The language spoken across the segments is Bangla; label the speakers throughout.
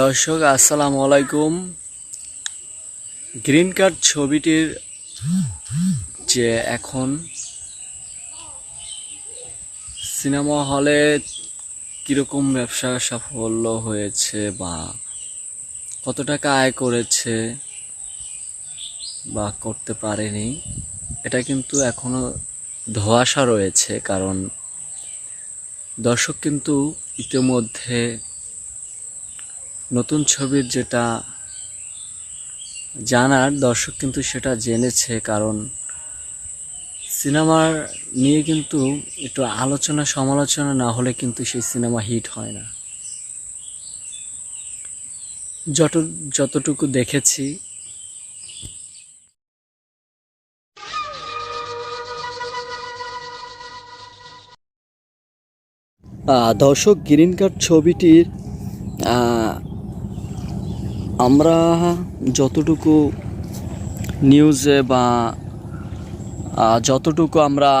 Speaker 1: দর্শক, আসসালামু আলাইকুম। গ্রিন কার্ড ছবিটির যে এখন সিনেমা হলে কীরকম ব্যবসা সাফল্য হয়েছে বা কত টাকা আয় করেছে বা করতে পারেনি, এটা কিন্তু এখনও ধোঁয়াশা রয়েছে, কারণ দর্শক কিন্তু ইতিমধ্যে নতুন ছবির যেটা জানার দর্শক কিন্তু সেটা জেনেছে, কারণ সিনেমার নিয়ে কিন্তু একটু আলোচনা সমালোচনা না হলে কিন্তু সেই সিনেমা হিট হয় না। যত, যতটুকু দেখেছি। দর্শক, গ্রিন কার্ড ছবিটির আমরা যতটুকু নিউজে বা যতটুকু আমরা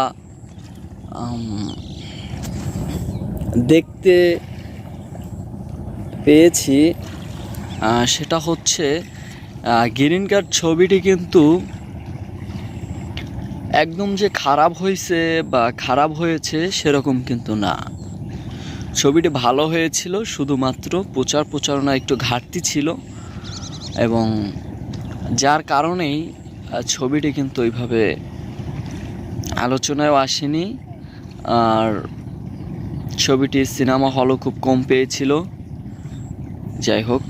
Speaker 1: দেখতে পেয়েছি সেটা হচ্ছে গ্রিন কার্ড ছবিটি কিন্তু একদম যে খারাপ হয়েছে বা খারাপ হয়েছে সেরকম কিন্তু না। ছবিটি ভালো হয়েছিল, শুধুমাত্র প্রচার প্রচারণা একটু ঘাটতি ছিল। এবং যার কারণেই ছবিটি কিন্তু ওইভাবে আলোচনায়ও আসেনি। আর ছবিটি সিনেমা হলও খুব কম পেয়েছিল। যাই হোক।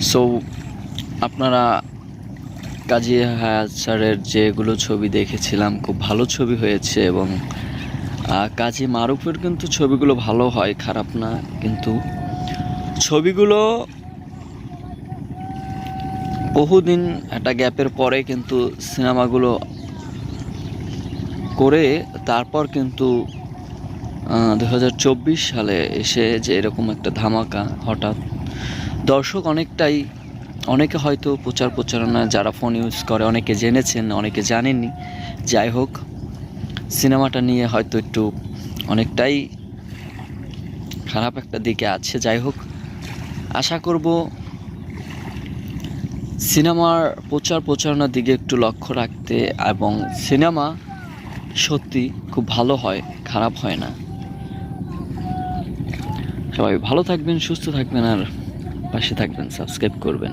Speaker 1: সো, আপনারা কাজী হায়াত স্যারের যেগুলো ছবি দেখেছিলাম, খুব ভালো ছবি হয়েছে এবং কাজী মারুফের কিন্তু ছবিগুলো ভালো হয়, খারাপ না। কিন্তু ছবিগুলো বহুদিন একটা গ্যাপের পরে কিন্তু সিনেমাগুলো করে তারপর কিন্তু দু হাজার চব্বিশ সালে এসে যে এরকম একটা ধামাকা হঠাৎ দর্শক অনেকটাই, অনেকে হয়তো প্রচার প্রচারণা যারা ফোন ইউজ করে অনেকে জেনেছেন, অনেকে জানেননি। যাই হোক, সিনেমাটা নিয়ে হয়তো একটু অনেকটাই খারাপ একটা দিকে আছে। যাই হোক, আশা করব সিনেমার প্রচার প্রচারণার দিকে একটু লক্ষ্য রাখতে এবং সিনেমা সত্যি খুব ভালো হয়, খারাপ হয় না। সবাই ভালো থাকবেন, সুস্থ থাকবেন আর পাশে থাকবেন, সাবস্ক্রাইব করবেন।